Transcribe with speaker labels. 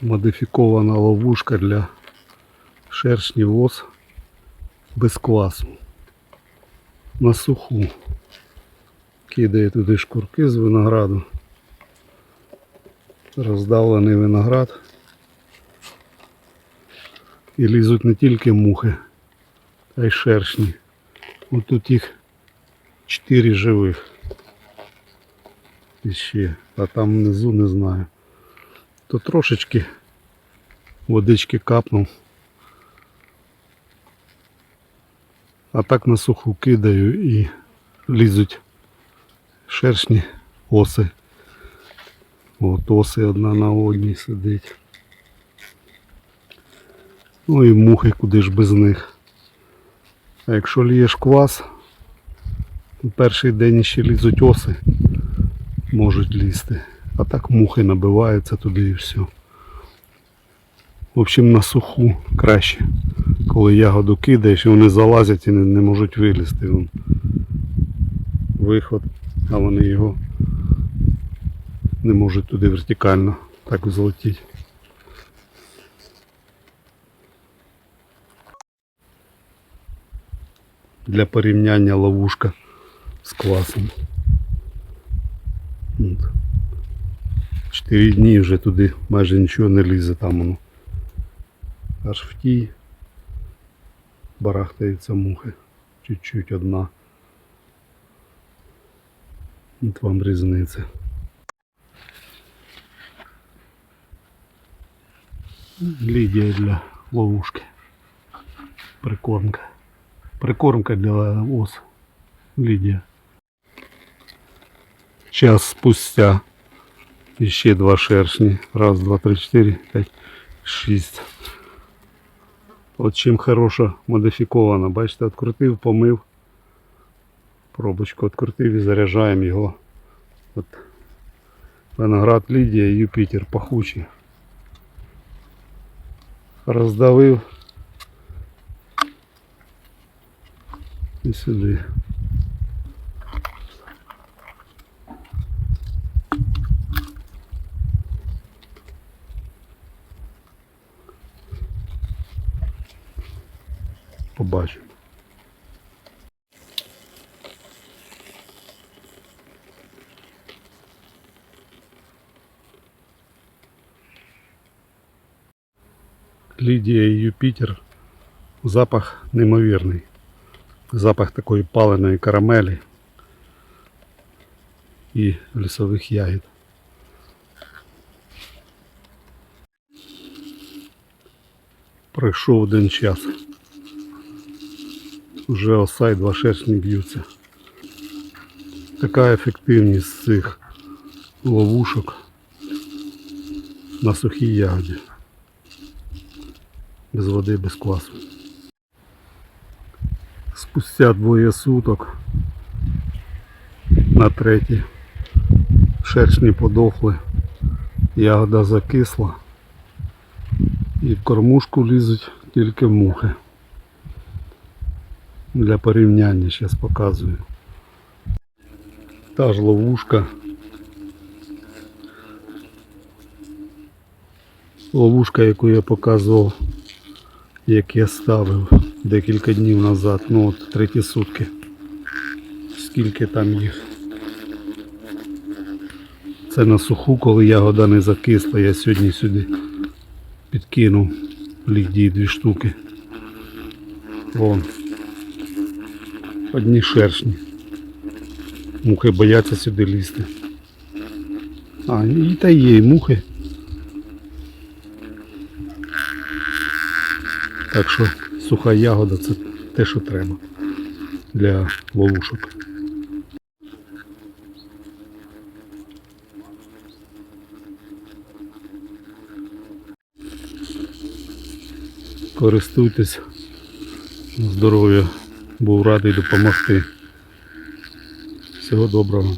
Speaker 1: модифікована ловушка для шершнів воз без квасу. На суху. Кидає туди шкурки з винограду. Роздавлений виноград. І лізуть не тільки мухи, а й шершні. Ось тут їх 4 живих. І ще, а там внизу не знаю. То трошечки водички капнув. А так на суху кидаю і лізуть шершні оси. От оси одна на одній сидить. Ну і мухи куди ж без них. А якщо лієш квас, то перший день ще лізуть оси, можуть лізти. А так мухи набиваються туди і все. В общем, на суху краще. Коли ягоду кидаєш і вони залазять і не, не можуть вилізти. Вон. Виход, а вони його не можуть туди вертикально так злетіти. Для порівняння ловушка з квасом. Чотири дні вже туди майже нічого не лізе там воно. Аж в тій барахтається мухи. Чуть-чуть одна. От вам різниця. Лідія для ловушки. Прикормка. Прикормка для ос. Лідія. Час спустя. І два шершні. Раз, два, три, чотири, п'ять, шість. От чим хороша модифікована. Бачите, відкрутив, помив. Пробочку відкрутив і заряджаємо його. От виноград Лідія, Юпітер пахучий. Роздавив. І сюди. Побачимо. Лідія і Юпітер. Запах неймовірний. Запах такої паленої карамелі і лісових ягід. Пройшов один час. Вже оса і два шершні б'ються. Така ефективність цих ловушок на сухій ягоді. Без води, без квасу. Спустя двоє суток на третій шершні подохли, ягода закисла і в кормушку лізуть тільки мухи. Для порівняння зараз показую. Та ж ловушка. Ловушка, яку я показував, як я ставив декілька днів назад, ну от треті сутки. Скільки там їх. Це на суху, коли ягода не закисла, я сьогодні сюди підкинув лідії дві штуки. Вон. Одні шершні. Мухи бояться сюди лізти. А, і та є, і мухи. Так що суха ягода це те, що треба для ловушок. Користуйтесь здоров'я. Був радий допомогти. Всього доброго.